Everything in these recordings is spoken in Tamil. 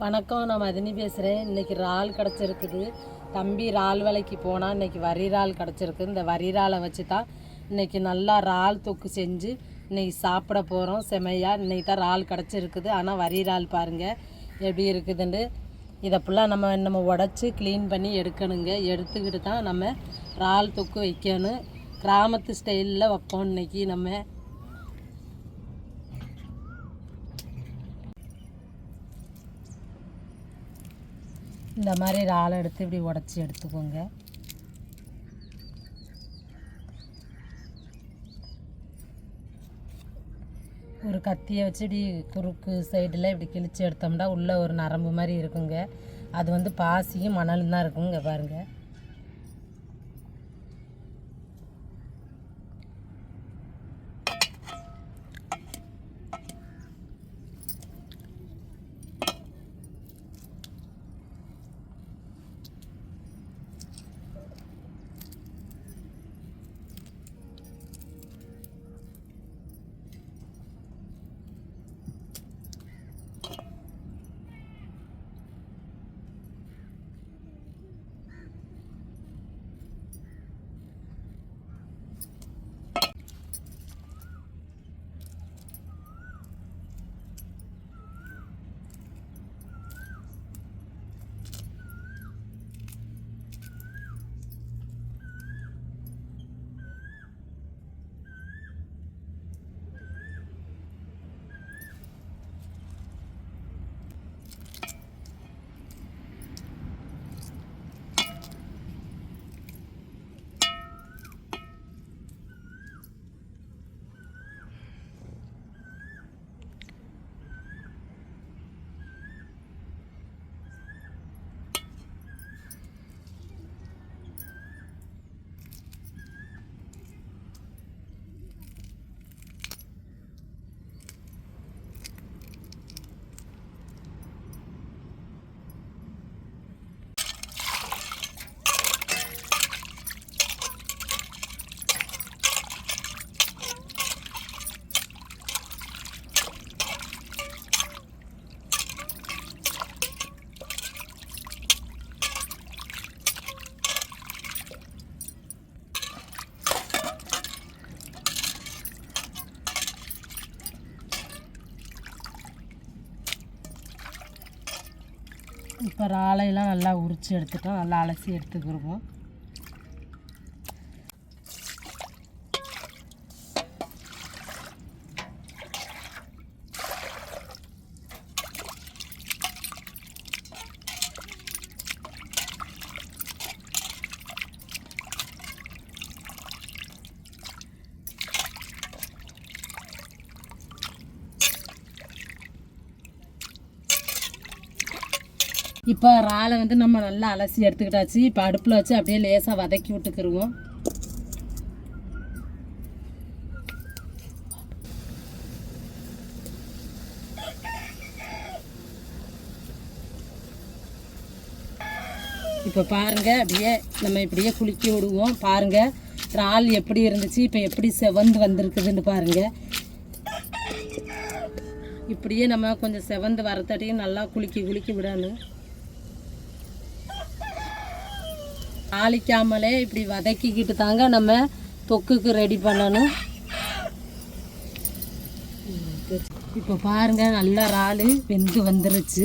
வணக்கம் நான் மதினி பேசுகிறேன் இன்றைக்கி இறால் கிடச்சிருக்குது. தம்பி இறால் வேலைக்கு போனால் இன்றைக்கி வரி இறால் கிடச்சிருக்கு. இந்த வரி இறாலை வச்சு தான் இன்றைக்கி நல்லா இறால் தொக்கு செஞ்சு இன்றைக்கி சாப்பிட போகிறோம் செமையாக இன்றைக்கி தான் இறால் கிடச்சிருக்குது. ஆனால் வரி இறால் பாருங்கள் எப்படி இருக்குதுன்னு. இதை ஃபுல்லாக நம்ம நம்ம உடச்சி க்ளீன் பண்ணி எடுக்கணுங்க. எடுத்துக்கிட்டு தான் நம்ம இறால் தொக்கு வைக்கணும். கிராமத்து ஸ்டைலில் வைப்போம் இன்றைக்கி நம்ம. இந்த மாதிரி இறாலை எடுத்து இப்படி உடச்சி எடுத்துக்கோங்க. ஒரு கத்தியை வச்சு இப்படி குறுக்கு சைடில் இப்படி கிழிச்சு எடுத்தோம்னா உள்ளே ஒரு நரம்பு மாதிரி இருக்குங்க. அது வந்து பாசியும் மணலும் தான் இருக்குங்க பாருங்கள் இப்போ ராலையெல்லாம் நல்லா உரித்து எடுத்துட்டோம். நல்லா அலசி எடுத்துக்கிருவோம். இப்போ இறாலை வந்து நம்ம நல்லா அலசி எடுத்துக்கிட்டாச்சு. இப்போ அடுப்பில் வச்சு அப்படியே லேசாக வதக்கி விட்டுக்கிருவோம். இப்போ பாருங்கள் அப்படியே நம்ம இப்படியே குலுக்கி விடுவோம். பாருங்கள் இறால் எப்படி இருந்துச்சு இப்போ எப்படி செவந்து வந்திருக்குதுன்னு பாருங்கள் இப்படியே நம்ம கொஞ்சம் செவந்து வரத்தட்டியும் நல்லா குலுக்கி குலுக்கி விடணும். தாளிக்காமலே இப்படி வதக்கிக்கிட்டு தாங்க நம்ம தொக்குக்கு ரெடி பண்ணணும். இப்போ பாருங்க நல்லா இறால் வெந்து வந்துருச்சு.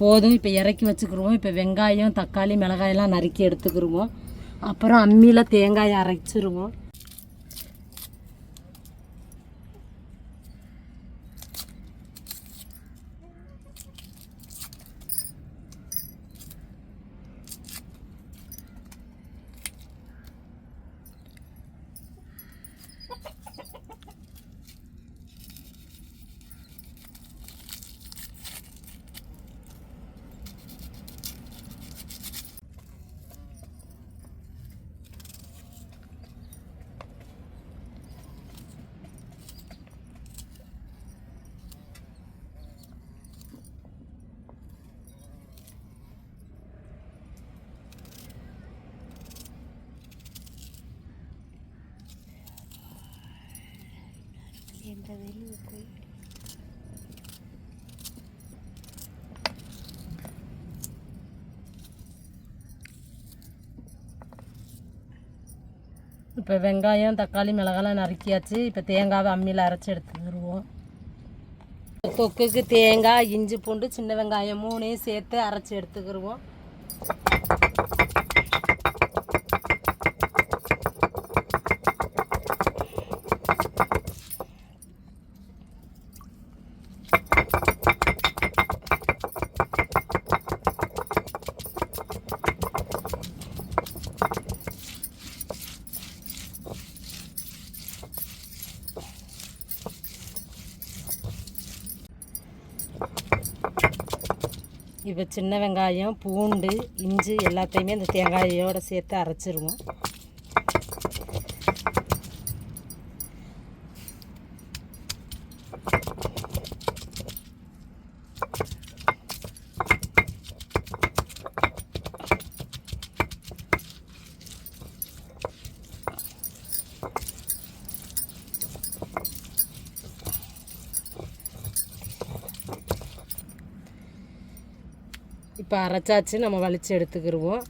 போதும் இப்போ இறக்கி வச்சுக்கிருவோம். இப்போ வெங்காயம் தக்காளி மிளகாயெல்லாம் நறுக்கி எடுத்துக்கிருவோம். அப்புறம் அம்மியில் தேங்காயை அரைச்சிருவோம். இந்த வெளிவுக்கு இப்போ வெங்காயம் தக்காளி மிளகாலாம் நறுக்கியாச்சு. இப்போ தேங்காவை அம்மியில் அரைச்சி எடுத்துக்கிடுவோம் தொக்குக்கு தேங்காய் இஞ்சி பூண்டு சின்ன வெங்காயம் மூணையும் சேர்த்து அரைச்சி எடுத்துக்கிடுவோம் இப்போ சின்ன வெங்காயம் பூண்டு இஞ்சி எல்லாத்தையுமே இந்த தேங்காயோடு சேர்த்து அரைச்சிருவோம். இப்போ அரைச்சாச்சு நம்ம வலிச்சு எடுத்துக்கிடுவோம்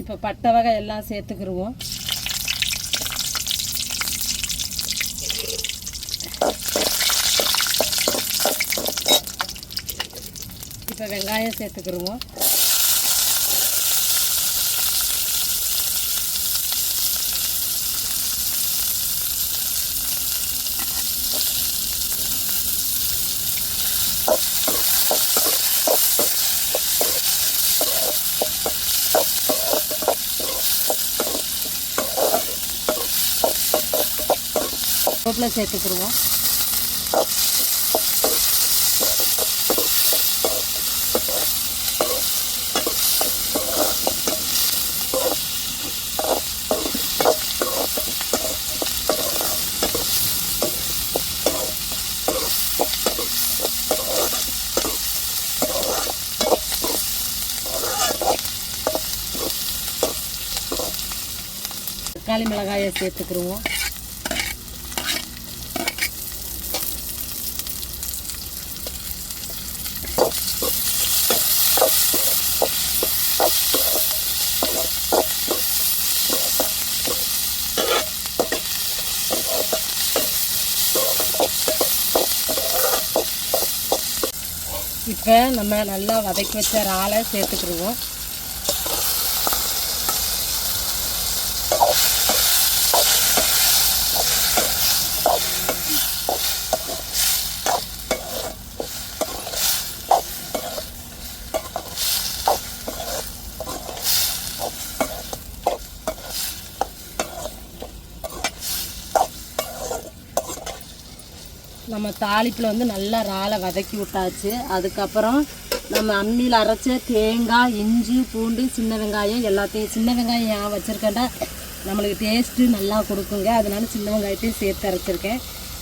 இப்போ பட்டை வகை எல்லாம் சேர்த்துக்கிடுவோம் இப்போ வெங்காயம் சேர்த்துக்கிடுவோம். சேர்த்துக்கிடுவோம். தக்காளி மிளகாயை சேர்த்துக்கிடுவோம் இப்போ நம்ம நல்லா வதக்கி வச்ச இறாலை சேர்த்துக்கிடுவோம் நம்ம தாளிப்பில் வந்து நல்லா இறாலை வதக்கி விட்டாச்சு. அதுக்கப்புறம் நம்ம அம்மியில் அரைச்ச தேங்காய் இஞ்சி பூண்டு சின்ன வெங்காயம் எல்லாத்தையும் சின்ன வெங்காயம் ஏன் வச்சுருக்கேன்டா? நம்மளுக்கு டேஸ்ட்டு நல்லா கொடுக்குங்க. அதனால சின்ன வெங்காயத்தையும் சேர்த்து அரைச்சிருக்கேன்.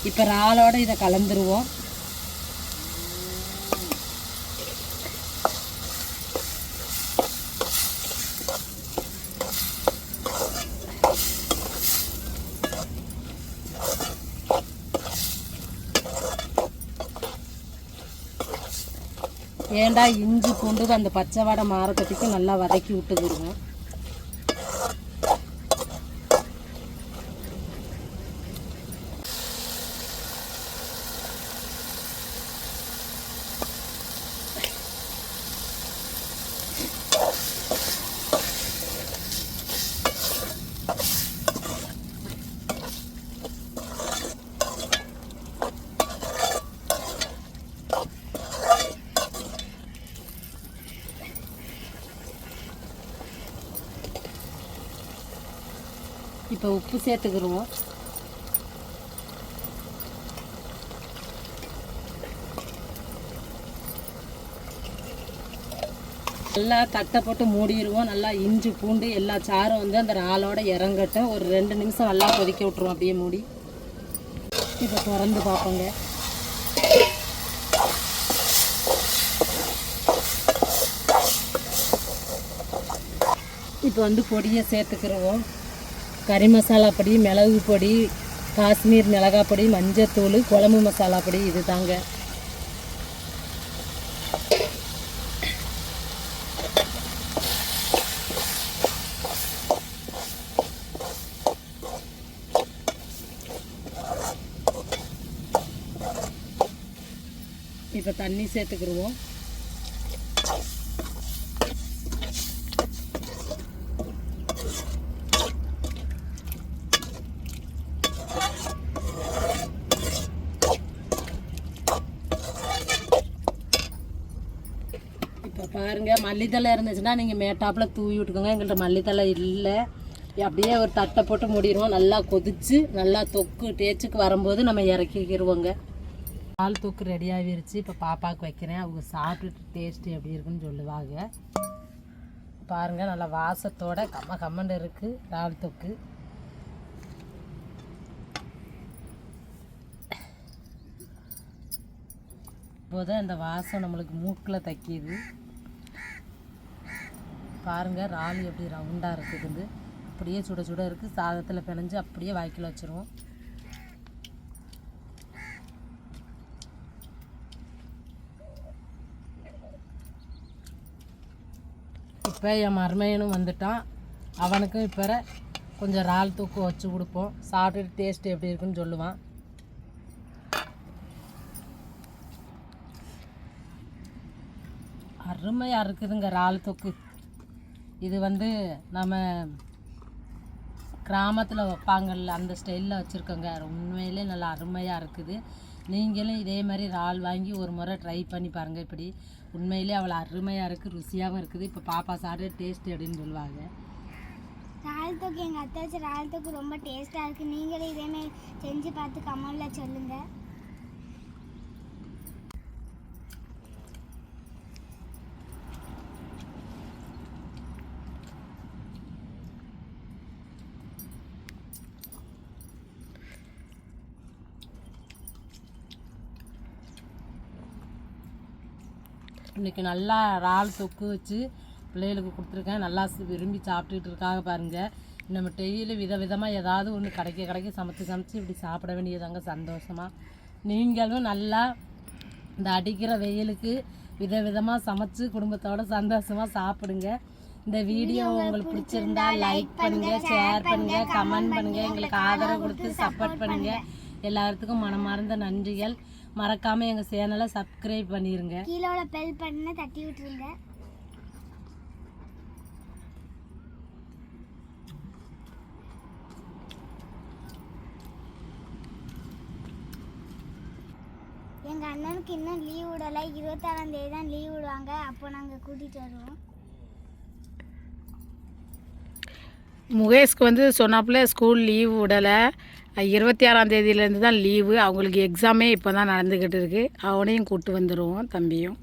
இப்போ இறாலோட இதை கலந்துருவோம். ஏண்டா இஞ்சி பூண்டு அந்த பச்சை வடை மாறக்கட்டிக்கு நல்லா வதக்கி விட்டுக்கிடுவோம் இப்போ உப்பு சேர்த்துக்கிடுவோம். நல்லா தட்டை போட்டு மூடிடுவோம். நல்லா இஞ்சி பூண்டு எல்லா சாரும் வந்து அந்த இறாலோட இறங்கட்டும். ஒரு ரெண்டு நிமிஷம் நல்லா கொதிக்க விட்ருவோம் அப்படியே மூடி. இப்போ திறந்து பார்ப்போங்க. இப்போ வந்து பொடியை சேர்த்துக்கிடுவோம். கறி மசாலா பொடி மிளகு பொடி காஷ்மீர் மிளகாய் பொடி மஞ்சத்தூள் குழம்பு மசாலா பொடி இது தாங்க. இப்போ தண்ணி சேர்த்துக்கிடுவோம் இப்போ பாருங்க மல்லித்தலை இருந்துச்சுன்னா நீங்கள் மேட்டாப்பில் தூவி விட்டுக்கோங்க. எங்கள்கிட்ட மல்லித்தலை இல்லை. அப்படியே ஒரு தட்டை போட்டு மூடிடுவோம். நல்லா கொதிச்சு நல்லா தொக்கு டேச்சுக்கு வரும்போது நம்ம இறக்கிக்கிடுவோங்க பால் தொக்கு ரெடி ஆகிருச்சு. இப்போ பாப்பாவுக்கு வைக்கிறேன். அவங்க சாப்பிட்டுட்டு டேஸ்ட்டு எப்படி இருக்குன்னு சொல்லுவாங்க. பாருங்கள் நல்லா வாசத்தோட கம்ம கம்மண்டு இருக்குது பால் தொக்கு. இப்போதான் அந்த வாசம் நம்மளுக்கு மூக்கில் தைக்கிது. பாருங்கள் ராலி எப்படி ரவுண்டாக இருக்குதுன்னு. அப்படியே சுட சுட இருக்குது சாதத்தில் பிணைஞ்சு அப்படியே வாய்க்கில் வச்சுருவோம். இப்போ என் மருமையனும் வந்துட்டான். அவனுக்கும் இப்போ கொஞ்சம் இறால் தூக்கு வச்சு கொடுப்போம். சாப்பிட்டுட்டு டேஸ்ட் எப்படி இருக்குன்னு சொல்லுவான். அருமையாக இருக்குதுங்க இறால் தொக்கு. இது வந்து நம்ம கிராமத்தில் வைப்பாங்கல்ல அந்த ஸ்டைலில் வச்சுருக்கோங்க. உண்மையிலே நல்லா அருமையாக இருக்குது. நீங்களும் இதே மாதிரி இறால் வாங்கி ஒரு முறை ட்ரை பண்ணி பாருங்கள் இப்படி உண்மையிலே அவ்வளோ அருமையாக இருக்குது ருசியாகவும் இருக்குது. இப்போ பாப்பா சாப்பிட்டு டேஸ்ட் அப்படின்னு சொல்லுவாங்க. இறால் தொக்கு எங்கள் அத்தாச்சி வச்ச இறால் தொக்கு ரொம்ப டேஸ்ட்டாக இருக்குது நீங்களும் இதேமாரி செஞ்சு பார்த்து கமெண்டில் சொல்லுங்கள் இன்றைக்கி நல்லா இறால் தொக்கு வச்சு பிள்ளைகளுக்கு கொடுத்துருக்கேன். நல்லா விரும்பி சாப்பிட்டுட்டு இருக்காங்க பாருங்கள் நம்ம டெய்லி விதவிதமாக ஏதாவது ஒன்று கிடைக்க கிடைக்க சமைச்சு சமைச்சு இப்படி சாப்பிட வேண்டியதாங்க சந்தோஷமாக நீங்களும் நல்லா இந்த அடிக்கிற வெயிலுக்கு விதவிதமாக சமைச்சு குடும்பத்தோட சந்தோஷமாக சாப்பிடுங்க. இந்த வீடியோ உங்களுக்கு பிடிச்சிருந்தா லைக் பண்ணுங்க ஷேர் பண்ணுங்க கமெண்ட் பண்ணுங்க எங்களுக்கு ஆதரவு கொடுத்து சப்போர்ட் பண்ணுங்க. எல்லாத்துக்கும் மனமார்ந்த நன்றிகள். மறக்காம எங்க சேனலை சப்ஸ்கிரைப் பண்ணிருங்க. கீழே உள்ள பெல் பட்டனை தட்டி விட்டுருங்க. எங்கள் அண்ணனுக்கு இன்னும் லீவ் விடலை. இருபத்தாறாம் தேதி தான் லீவ் விடுவாங்க. அப்போ நாங்கள் கூட்டிகிட்டு வருவோம். முகேஷ்க்கு வந்து சொன்னாப்புல ஸ்கூல் லீவு விடலை. இருபத்தி ஆறாம் தேதியிலேருந்து தான் லீவு அவங்களுக்கு எக்ஸாமே இப்போ தான் நடந்துக்கிட்டு இருக்குது அவனையும் கூப்பிட்டு வந்துடுவோம் தம்பியும்.